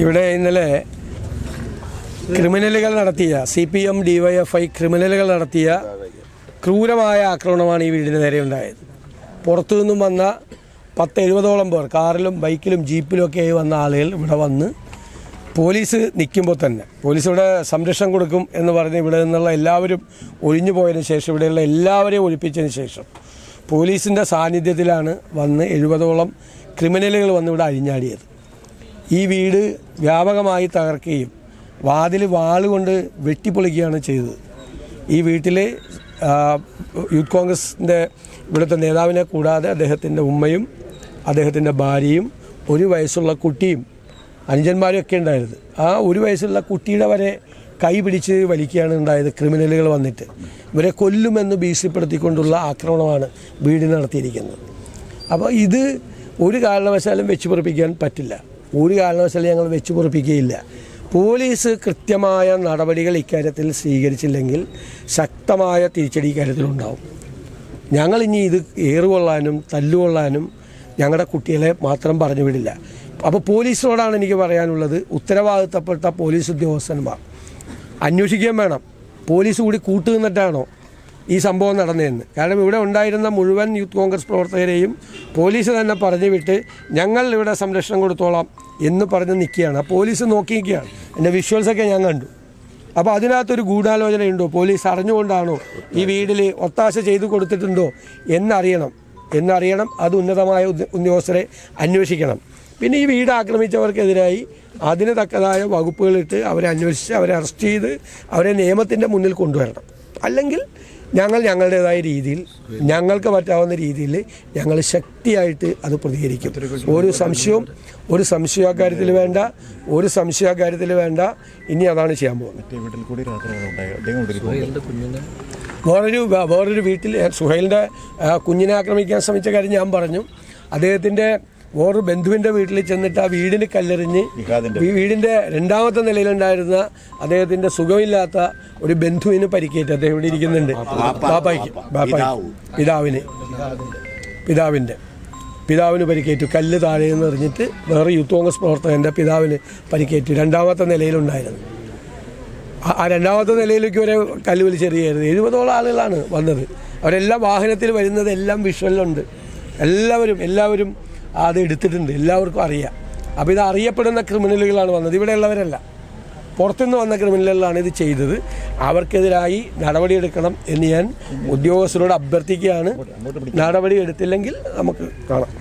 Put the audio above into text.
ഇവിടെ ഇന്നലെ ക്രിമിനലുകൾ നടത്തിയ സി പി എം ഡിവൈഎഫ്ഐ ക്രിമിനലുകൾ നടത്തിയ ക്രൂരമായ ആക്രമണമാണ് ഈ വീടിന് നേരെ ഉണ്ടായത്. പുറത്തു നിന്നും വന്ന പത്ത് എഴുപതോളം പേർ കാറിലും ബൈക്കിലും ജീപ്പിലും ഒക്കെ ആയി വന്ന ആളുകൾ ഇവിടെ വന്ന് പോലീസ് നിൽക്കുമ്പോൾ തന്നെ പോലീസ് ഇവിടെ സംരക്ഷണം കൊടുക്കും എന്ന് പറഞ്ഞ് ഇവിടെ നിന്നുള്ള എല്ലാവരും ഒഴിഞ്ഞു പോയതിന് ശേഷം ഇവിടെയുള്ള എല്ലാവരെയും ഒഴിപ്പിച്ചതിന് ശേഷം പോലീസിന്റെ സാന്നിധ്യത്തിലാണ് വന്ന് എഴുപതോളം ക്രിമിനലുകൾ വന്ന് ഇവിടെ അഴിഞ്ഞാടിയത്. ഈ വീട് വ്യാപകമായി തകർക്കുകയും വാതിൽ വാളുകൊണ്ട് വെട്ടിപ്പൊളിക്കുകയാണ് ചെയ്തത്. ഈ വീട്ടിൽ യൂത്ത് കോൺഗ്രസിന്റെ ഇവിടുത്തെ നേതാവിനെ കൂടാതെ അദ്ദേഹത്തിന്റെ ഉമ്മയും അദ്ദേഹത്തിന്റെ ഭാര്യയും ഒരു വയസ്സുള്ള കുട്ടിയും അനുജന്മാരും ഒക്കെ ഉണ്ടായിരുന്നു. ആ ഒരു വയസ്സുള്ള കുട്ടിയുടെ വരെ കൈ പിടിച്ച് വലിക്കുകയാണ് ഉണ്ടായത് ക്രിമിനലുകൾ വന്നിട്ട്. ഇവരെ കൊല്ലുമെന്ന് ഭീഷണിപ്പെടുത്തിക്കൊണ്ടുള്ള ആക്രമണമാണ് വീട് നടത്തിയിരിക്കുന്നത്. അപ്പോൾ ഇത് ഒരു കാരണവശാലും വെച്ച് പൊറപ്പിക്കാൻ പറ്റില്ല. ഒരു കാരണവശാലും ഞങ്ങൾ വെച്ചു പൊറപ്പിക്കുകയില്ല. പോലീസ് കൃത്യമായ നടപടികൾ ഇക്കാര്യത്തിൽ സ്വീകരിച്ചില്ലെങ്കിൽ ശക്തമായ തിരിച്ചടി ഇക്കാര്യത്തിലുണ്ടാവും ഞങ്ങൾ ഇനി ഇത് ഏറുകൊള്ളാനും തല്ലുകൊള്ളാനും ഞങ്ങളുടെ കുട്ടികളെ മാത്രം പറഞ്ഞു വിടില്ല. അപ്പോൾ പോലീസിനോടാണ് എനിക്ക് പറയാനുള്ളത് ഉത്തരവാദിത്തപ്പെട്ട പോലീസ് ഉദ്യോഗസ്ഥന്മാർ. അന്വേഷിക്കുകയും വേണം. പോലീസ് കൂടി കൂട്ടുനിന്നിട്ടാണോ ഈ സംഭവം നടന്നതെന്ന് കാരണം ഇവിടെ ഉണ്ടായിരുന്ന മുഴുവൻ യൂത്ത് കോൺഗ്രസ് പ്രവർത്തകരെയും പോലീസ് തന്നെ പറഞ്ഞു വിട്ട് ഞങ്ങൾ ഇവിടെ സംരക്ഷണം കൊടുത്തോളാം എന്ന് പറഞ്ഞ് നിൽക്കുകയാണ്. ആ പോലീസ് നോക്കി നിൽക്കുകയാണ് എന്റെ വിഷ്വൽസൊക്കെ ഞാൻ കണ്ടു. അപ്പോൾ അതിനകത്തൊരു ഗൂഢാലോചനയുണ്ടോ? പോലീസ് അറിഞ്ഞുകൊണ്ടാണോ ഈ വീടിൽ ഒത്താശ ചെയ്തു കൊടുത്തിട്ടുണ്ടോ എന്നറിയണം. എന്നറിയണം. അത് ഉന്നതമായ ഉദ്യോഗസ്ഥരെ അന്വേഷിക്കണം. പിന്നെ ഈ വീട് ആക്രമിച്ചവർക്കെതിരായി അതിന് തക്കതായ വകുപ്പുകളിട്ട് അവരെ അന്വേഷിച്ച് അവരെ അറസ്റ്റ് ചെയ്ത് അവരെ നിയമത്തിന്റെ മുന്നിൽ കൊണ്ടുവരണം. അല്ലെങ്കിൽ ഞങ്ങൾ ഞങ്ങളുടേതായ രീതിയിൽ ഞങ്ങൾക്ക് പറ്റാവുന്ന രീതിയിൽ ഞങ്ങൾ ശക്തിയായിട്ട് അത് പ്രതികരിക്കും. ഒരു സംശയവും ഒരു സംശയക്കാര്യത്തിൽ വേണ്ട ഒരു സംശയക്കാര്യത്തിൽ വേണ്ട. ഇനി അതാണ് ചെയ്യാൻ പോകുന്നത്. വേറൊരു വേറൊരു വീട്ടിൽ സുഹൈലിന്റെ കുഞ്ഞിനെ ആക്രമിക്കാൻ ശ്രമിച്ച കാര്യം ഞാൻ പറഞ്ഞു. അദ്ദേഹത്തിന്റെ വേറൊരു ബന്ധുവിന്റെ വീട്ടിൽ ചെന്നിട്ട് ആ വീടിന് കല്ലെറിഞ്ഞ് വീടിന്റെ രണ്ടാമത്തെ നിലയിലുണ്ടായിരുന്ന അദ്ദേഹത്തിന്റെ സുഖമില്ലാത്ത ഒരു ബന്ധുവിന് പരിക്കേറ്റ്. അദ്ദേഹം ഇവിടെ ഇരിക്കുന്നുണ്ട്. ബാപ്പായ്ക്ക് ബാപ്പായ്ക്ക്. പിതാവിന്. പിതാവിന്റെ പിതാവിന് പരിക്കേറ്റു. കല്ല് താഴെ നിന്ന് എറിഞ്ഞിട്ട് വേറെ യൂത്ത് കോൺഗ്രസ് പ്രവർത്തകന്റെ പിതാവിന് പരിക്കേറ്റു. രണ്ടാമത്തെ നിലയിലുണ്ടായിരുന്നു. ആ- ആ രണ്ടാമത്തെ നിലയിലേക്ക് വരെ കല്ല് വലിച്ചെറിയായിരുന്നു. എഴുപതോളം ആളുകളാണ് വന്നത്. അവരെല്ലാം വാഹനത്തിൽ വരുന്നത് എല്ലാം വിഷ്വലുണ്ട് എല്ലാവരും എല്ലാവരും അത് എടുത്തിട്ടുണ്ട്. എല്ലാവർക്കും അറിയാം. അപ്പോൾ ഇത് അറിയപ്പെടുന്ന ക്രിമിനലുകളാണ് വന്നത്. ഇവിടെയുള്ളവരല്ല പുറത്തുനിന്ന് വന്ന ക്രിമിനലുകളാണ് ഇത് ചെയ്തത്. അവർക്കെതിരായി നടപടിയെടുക്കണം എന്ന് ഞാൻ ഉദ്യോഗസ്ഥരോട് അഭ്യർത്ഥിക്കുകയാണ്. നടപടി എടുത്തില്ലെങ്കിൽ നമുക്ക് കാണാം.